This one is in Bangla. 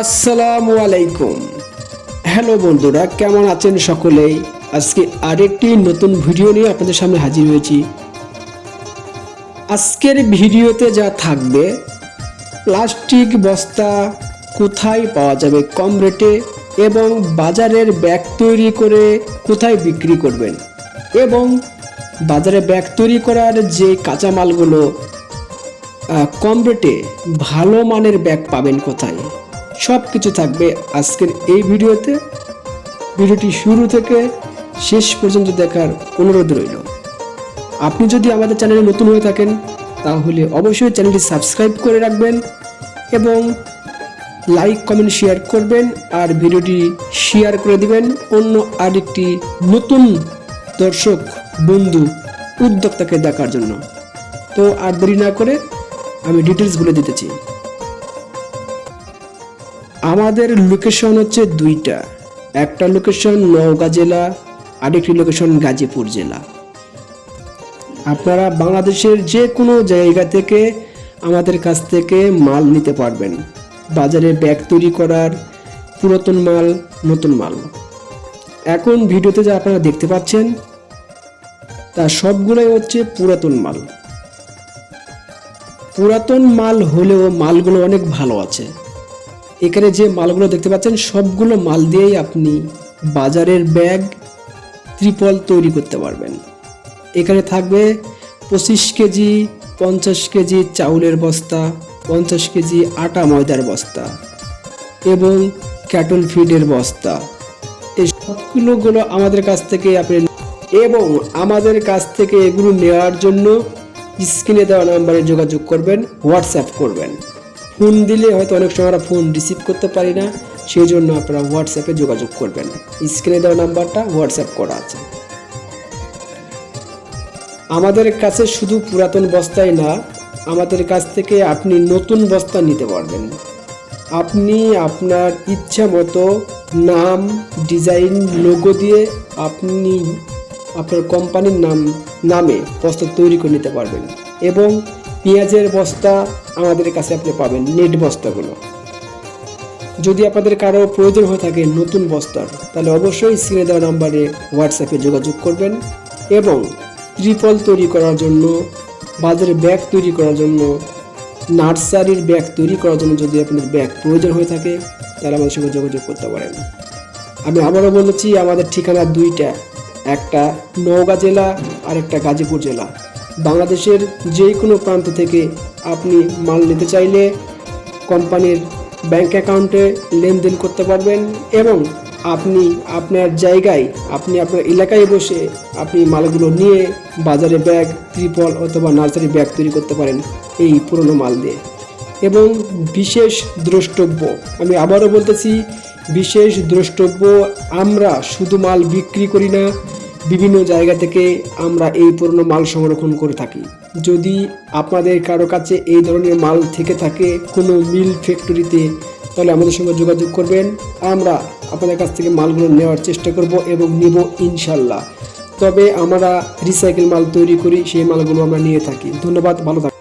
আসসালামু আলাইকুম। হ্যালো বন্ধুরা, কেমন আছেন সকলেই? আজকে আরেকটি নতুন ভিডিও নিয়ে আপনাদের সামনে হাজির হয়েছি। আজকের ভিডিওতে যা থাকবে, প্লাস্টিক বস্তা কোথায় পাওয়া যাবে কম রেটে এবং বাজারের ব্যাগ তৈরি করে কোথায় বিক্রি করবেন এবং বাজারে ব্যাগ তৈরি করার যে কাঁচামালগুলো কম রেটে ভালো মানের ব্যাগ পাবেন কোথায়? সব কিছু থাকবে আজকের এই ভিডিওতে। ভিডিওটি শুরু থেকে শেষ পর্যন্ত দেখার অনুরোধ রইল। আপনি যদি আমাদের চ্যানেলে নতুন হয়ে থাকেন, তাহলে অবশ্যই চ্যানেলটি সাবস্ক্রাইব করে রাখবেন এবং লাইক, কমেন্ট, শেয়ার করবেন আর ভিডিওটি শেয়ার করে দিবেন অন্য আরেকটি নতুন দর্শক, বন্ধু, উদ্যোক্তাকে দেখার জন্য। তো আর দেরি না করে আমি ডিটেলস বলে দিতেছি। আমাদের লোকেশন হচ্ছে দুইটা। একটা লোকেশন নওগাঁ জেলা, আরেকটি লোকেশন গাজীপুর জেলা। আপনারা বাংলাদেশের যে কোনো জায়গা থেকে আমাদের কাছ থেকে মাল নিতে পারবেন। বাজারে ব্যাগ তৈরি করার, পুরাতন মাল, নতুন মাল। এখন ভিডিওতে যা আপনারা দেখতে পাচ্ছেন, তা সবগুলোই হচ্ছে পুরাতন মাল। পুরাতন মাল হলেও মালগুলো অনেক ভালো আছে। এখানে যে মালগুলো দেখতে পাচ্ছেন, সবগুলো মাল দিয়েই আপনি বাজারের ব্যাগ ত্রিপল তৈরি করতে পারবেন। এখানে থাকবে পঁচিশ কেজি, পঞ্চাশ কেজি চাউলের বস্তা, পঞ্চাশ কেজি আটা ময়দার বস্তা এবং ক্যাটল ফিডের বস্তা। এই সবগুলোগুলো আমাদের কাছ থেকে আপনি এবং আমাদের কাছ থেকে এগুলো নেওয়ার জন্য স্ক্রিনে দেওয়া নাম্বারে যোগাযোগ করবেন, হোয়াটসঅ্যাপ করবেন। ফোন দিলে হয়তো অনেক সময় আমরা ফোন রিসিভ করতে পারি না সেই জন্য আপনারা হোয়াটসঅ্যাপে যোগাযোগ করবেন। স্ক্রিনে দেওয়া নাম্বারটা হোয়াটসঅ্যাপ করা আছে। আমাদের কাছে শুধু পুরাতন বস্তাই না, আমাদের কাছ থেকে আপনি নতুন বস্তা নিতে পারবেন। আপনি আপনার ইচ্ছা মতো নাম ডিজাইন লোগো দিয়ে আপনি আপনার কোম্পানির নাম, নামে বস্তা তৈরি করে নিতে পারবেন। এবং পেঁয়াজের বস্তা আমাদের কাছে আপনি পাবেন নেট বস্তাগুলো। যদি আপনাদের কারও প্রয়োজন হয়ে থাকে নতুন বস্তার তাহলে অবশ্যই স্ক্রিনে দেওয়া নাম্বারে হোয়াটসঅ্যাপে যোগাযোগ করবেন এবং ত্রিপল তৈরি করার জন্য, বাজারে ব্যাগ তৈরি করার জন্য, নার্সারির ব্যাগ তৈরি করার জন্য যদি আপনার ব্যাগ প্রয়োজন হয়ে থাকে, তাহলে আমাদের সঙ্গে যোগাযোগ করতে পারেন। আমি আবারও বলেছি, আমাদের ঠিকানা দুইটা, একটা নওগাঁ জেলা আর একটা গাজীপুর জেলা। বাংলাদেশের যে কোনো প্রান্ত থেকে আপনি মাল নিতে চাইলে কোম্পানির ব্যাংক অ্যাকাউন্টে লেনদেন করতে পারবেন এবং আপনি আপনার জায়গায়, আপনি আপনার এলাকায় বসে আপনি মালগুলো নিয়ে বাজারে ব্যাগ, ত্রিপল অথবা নার্সারি ব্যাগ তৈরি করতে পারেন এই পুরনো মাল দিয়ে। এবং বিশেষ দ্রষ্টব্য, আমি আবারও বলতেছি, বিশেষ দ্রষ্টব্য, আমরা শুধু মাল বিক্রি করি না বিভিন্ন জায়গা থেকে আমরা এই পুরনো মাল সংরক্ষণ করে থাকি। যদি আপনাদের কারও কাছে এই ধরনের মাল থেকে থাকে কোনো মিল ফ্যাক্টরিতে, তাহলে আমাদের সঙ্গে যোগাযোগ করবেন। আমরা আপনাদের কাছ থেকে মালগুলো নেওয়ার চেষ্টা করব এবং নেব ইনশাল্লাহ তবে আমরা রিসাইকেল মাল তৈরি করি, সেই মালগুলো আমরা নিয়ে থাকি। ধন্যবাদ, ভালো থাকুন